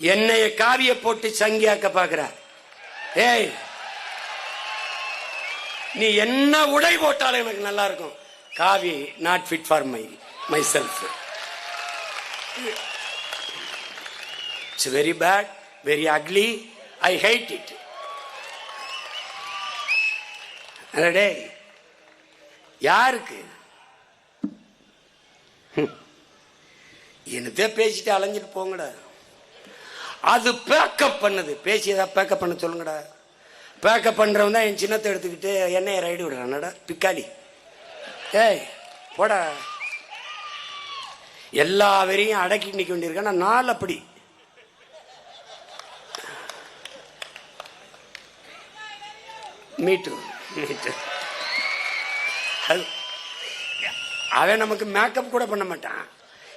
என்னைய காவிய போட்டு சங்கியாக்க பாக்குறார் ஏய் நீ என்ன உடை போட்டாலும் எனக்கு நல்லா இருக்கும் காவி not fit for my myself it's very bad very ugly I hate it டே யாருக்கு? என்னதே என்னத்தே பேசிட்டு அலைஞ்சிட்டு போங்கடா. அது பேக்கப் பண்ணுது. பேசி ஏதாவது பேக்கப் பண்ண சொல்லுங்கடா. பேக்கப் பண்றவன் தான் என் சின்னத்தை எடுத்துக்கிட்டு என்னைய ரைடு விடுறானடா பிக்காளி. ஏய் போடா. எல்லா வரையும் அடக்கி நிற்க வேண்டியிருக்கேன். நான் நாள் அப்படி. மீட்டு மீட்டு அது அவன் நமக்கு மேக்கப் கூட பண்ண மாட்டான்.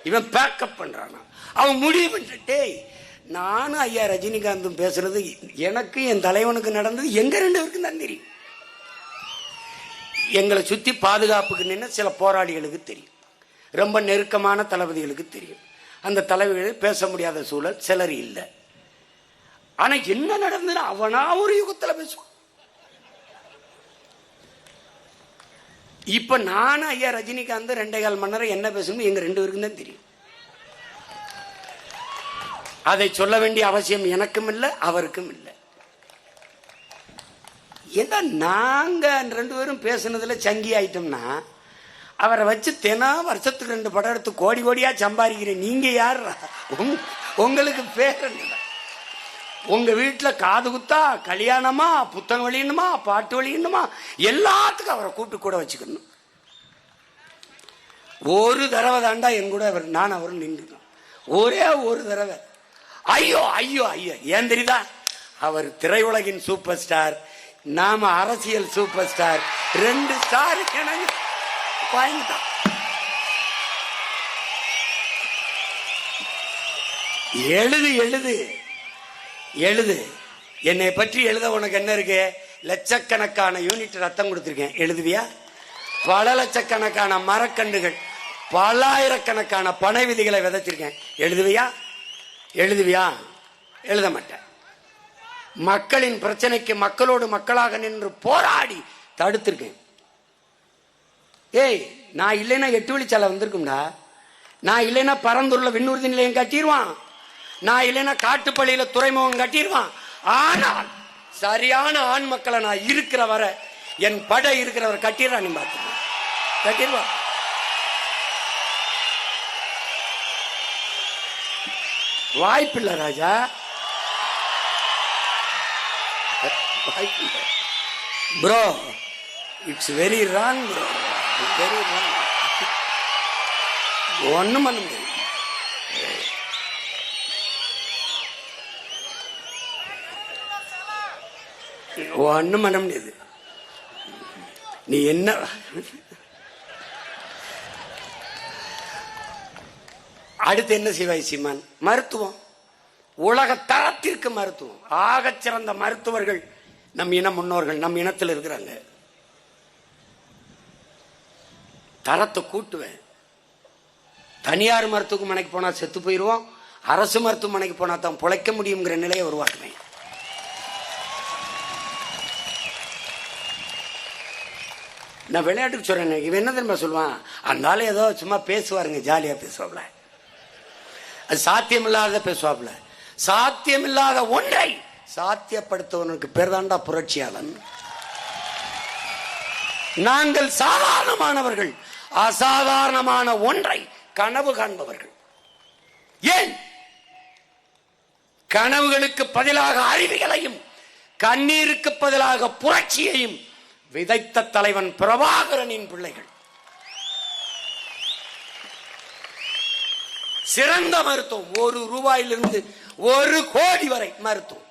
இவன் பேக்கப் பண்றான். அவன் முடிவு பண்ணிட்டு நானும் ஐயா ரஜினிகாந்தும் பேசுறது எனக்கு என் தலைவனுக்கு நடந்தது. எங்க ரெண்டு பேருக்கும் தான் தெரியும். எங்களை சுத்தி பாதுகாப்புக்கு நின்று சில போராளிகளுக்கு தெரியும். ரொம்ப நெருக்கமான தளபதிகளுக்கு தெரியும். அந்த தலைவர்கள் பேச முடியாத சூழல் சிலர் இல்லை. ஆனா என்ன நடந்ததுன்னு அவனா ஒரு யுகத்துல பேசுவான். இப்ப நானும் ஐயா ரஜினிகாந்த் ரெண்டே கால் மணி நேரம் என்ன பேசணும் எங்க ரெண்டு பேருக்கும் தான் தெரியும். அதை சொல்ல வேண்டிய அவசியம் எனக்கும் இல்லை அவருக்கும் இல்லை. ஏன்னா நாங்க ரெண்டு பேரும் பேசுனதுல சங்கி ஆயிட்டோம்னா அவரை வச்சு தினம் வருஷத்துக்கு ரெண்டு படம் எடுத்து கோடி கோடியா சம்பாதிக்கிறேன் நீங்க யார் உங்களுக்கு பேர் உங்கள் உங்க காது குத்தா கல்யாணமா புத்தகம் வெளியணுமா பாட்டு வெளியணுமா எல்லாத்துக்கும் அவரை கூட்டு கூட வச்சுக்கணும். ஒரு தடவை தாண்டா என் கூட அவர் நான் அவரும் நின்றுக்கணும் ஒரே ஒரு தடவை. ஐயோ ஐயோ ஐயோ. ஏன் தெரியுதா? அவர் திரையுலகின் சூப்பர் ஸ்டார் நாம அரசியல் சூப்பர் ஸ்டார் ரெண்டு ஸ்டார் எனக்கு எழுது எழுது எழுது. என்னை பற்றி எழுத உனக்கு என்ன இருக்கு? லட்சக்கணக்கான யூனிட் ரத்தம் கொடுத்துருக்கேன். எழுதுவியா? பல லட்சக்கணக்கான மரக்கன்றுகள் பல்லாயிரக்கணக்கான பனை விதிகளை விதைச்சிருக்கேன். எழுதுவியா? எழுதுவியா? எழுத மாட்டேன். மக்களின் பிரச்சனைக்கு மக்களோடு மக்களாக நின்று போராடி தடுத்திருக்கேன். ஏய் நான் இல்லைன்னா எட்டு வழிச்சாலை வந்திருக்கும்டா. நான் இல்லைன்னா பரந்தூர்ல விண்ணூர்தி நிலையம் கட்டிடுவான் நான் இல்லைன்னா காட்டுப்பள்ளியில துறைமுகம் கட்டிடுவான் ஆனால் சரியான ஆண் மக்களை நான் இருக்கிற வர என் படை இருக்கிறவர் கட்டிடுறான் நீ பார்த்து கட்டிடுவான் வாய்ப்பில்லை ராஜா. வாய்ப்பில்லை. Bro it's very wrong bro very wrong ஒன்றும் பண்ண முடியாது. ஒன்றும் பண்ண முடியாது. நீ என்ன அடுத்து என்ன செய்வாய் சீமான்? மருத்துவம். உலக தரத்திற்கு மருத்துவம். ஆகச் சிறந்த மருத்துவர்கள் நம் இன முன்னோர்கள் நம் இனத்தில் இருக்கிறாங்க. தரத்தை கூட்டுவேன். தனியார் மருத்துவமனைக்கு போனா செத்து போயிடுவோம் அரசு மருத்துவமனைக்கு போனா தான் பிழைக்க முடியுங்கிற நிலையை உருவாக்குவேன். நான் விளையாட்டுக்கு சொல்றேன். இவன் என்ன தெரியுமா சொல்லுவான்? அந்த ஏதோ சும்மா பேசுவாருங்க ஜாலியா பேசுவாப்ல. அது சாத்தியமில்லாத பேசுவாப்ல சாத்தியமில்லாத ஒன்றை சாத்தியப்படுத்துவனுக்கு பேர் தாண்டா புரட்சியாளன். நாங்கள் சாதாரணமானவர்கள் அசாதாரணமான ஒன்றை கனவு காண்பவர்கள். ஏன்? கனவுகளுக்கு பதிலாக அறிவிகளையும் கண்ணீருக்கு பதிலாக புரட்சியையும் விதைத்த தலைவன் பிரபாகரனின் பிள்ளைகள். சிறந்த மருத்துவம். ஒரு ரூபாயிலிருந்து ஒரு கோடி வரை மருத்துவம்.